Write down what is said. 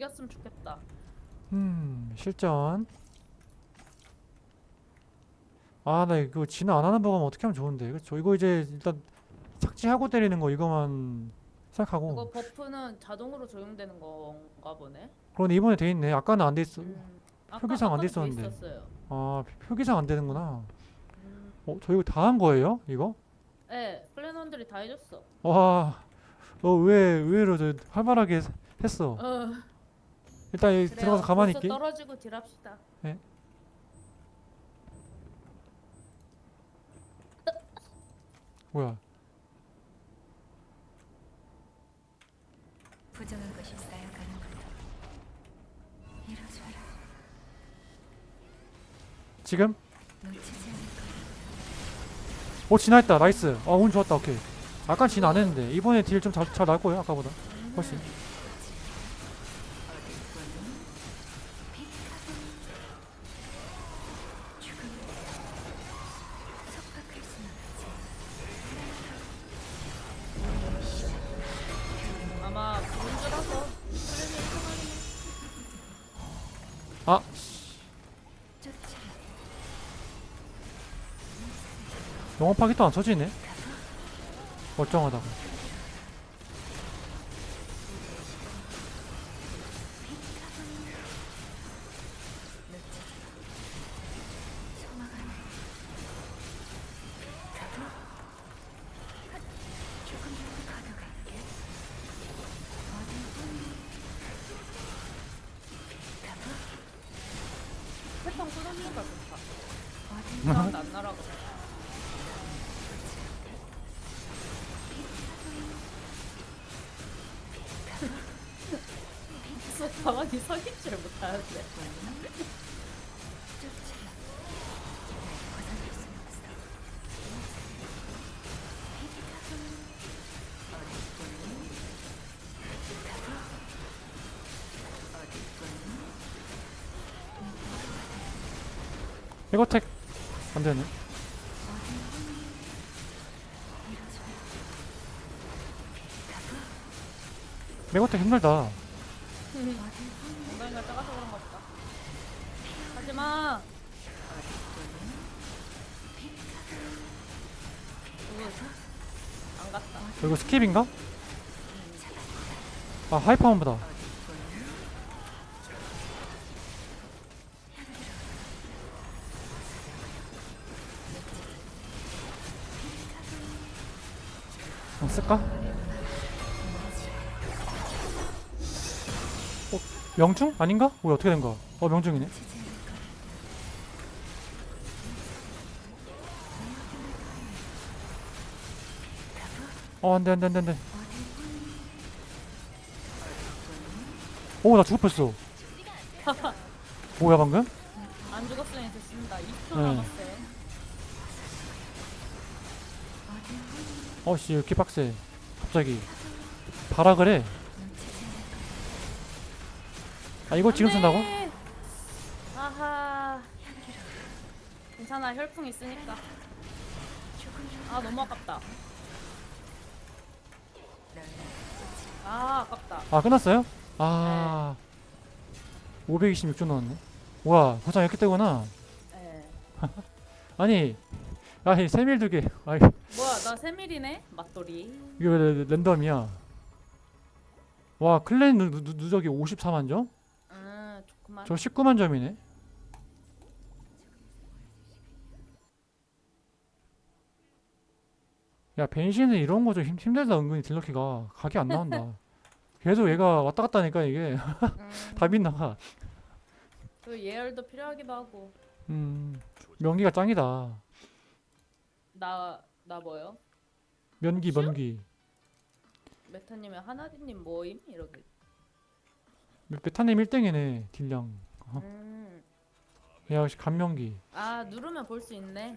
이겼으면 좋겠다. 음 실전 아 나 이거 진화 안 하는 버거면 어떻게 하면 좋은데 그쵸 이거 이제 일단 착지하고 때리는 거 이거만 이거 생각하고 버프는 자동으로 적용되는 건가 보네. 그런데 이번에 돼 있네 아까는 안 돼 있어 음, 아까- 표기상 안돼 아까는 있었는데. 있었어요. 아 표기상 안 되는구나 음, 어 저 이거 다 한 거예요 이거 네, 플래너들이 다 해줬어. 와너 왜 의외로 저 활발하게 했어 어, 일단 여기 그래요. 들어가서 가만히 있기 떨어지고 딜합시다. 뭐야? 부정한 것이 쌓여가는구나. 이뤄줘라. 지금? 놓치지 않을 거야. 오 진화했다. 나이스. 아 운 좋았다. 오케이. 아까 진화 안 했는데. 이번에 딜좀잘잘 나올 거예요 아까보다. 훨씬 영업 파기 또안 쳐지네 멀쩡하다고 안 날아가. 가만히 서 있지를 못하는데. 쫓아라. 벗어날 순 없어. 이거 택 안 되네 메고텍 힘들다 엉덩이가 작아서 그런가 보다. 하지마. 굿. 안 갔다. 이거 스킵인가? 아 하이파운보다 어, 쓸까? 명중? 아닌가? 왜 어떻게 된 거야? 어 명중이네 어 안돼 안돼 안돼 안돼 오나 죽을 뻔했어 뭐야 방금? 안 죽었으니 됐습니다. 20초 네. 남았어요. 어씨 이렇게 빡세 갑자기 발악을 해. 아 이걸 지금 쓴다고? 네. 아하. 괜찮아 혈풍 있으니까. 아 너무 아깝다. 아 아깝다. 아 끝났어요? 아 526조 넣었네. 와 고장 이렇게 되구나. 예. 아니 아니 세밀 두 개. 뭐야 나 세밀이네 맞돌이. 이게 왜 랜- 랜덤이야? 와 클랜 누, 누, 누적이 54만 점? 음. 저 19만 점이네. 야 벤신은 이런 거 좀 힘들다 은근히 딜러키가 각이 안 나온다. 계속 얘가 왔다 갔다 하니까 이게 음, 답이 나가. 그 예열도 필요하기도 하고. 음 명기가 짱이다. 나 나 뭐요? 면기? 면기. 메타님의 하나디님 뭐임 이러게. 베타님 1등이네 딜량. 음. 야 역시 간면기. 아 누르면 볼 수 있네.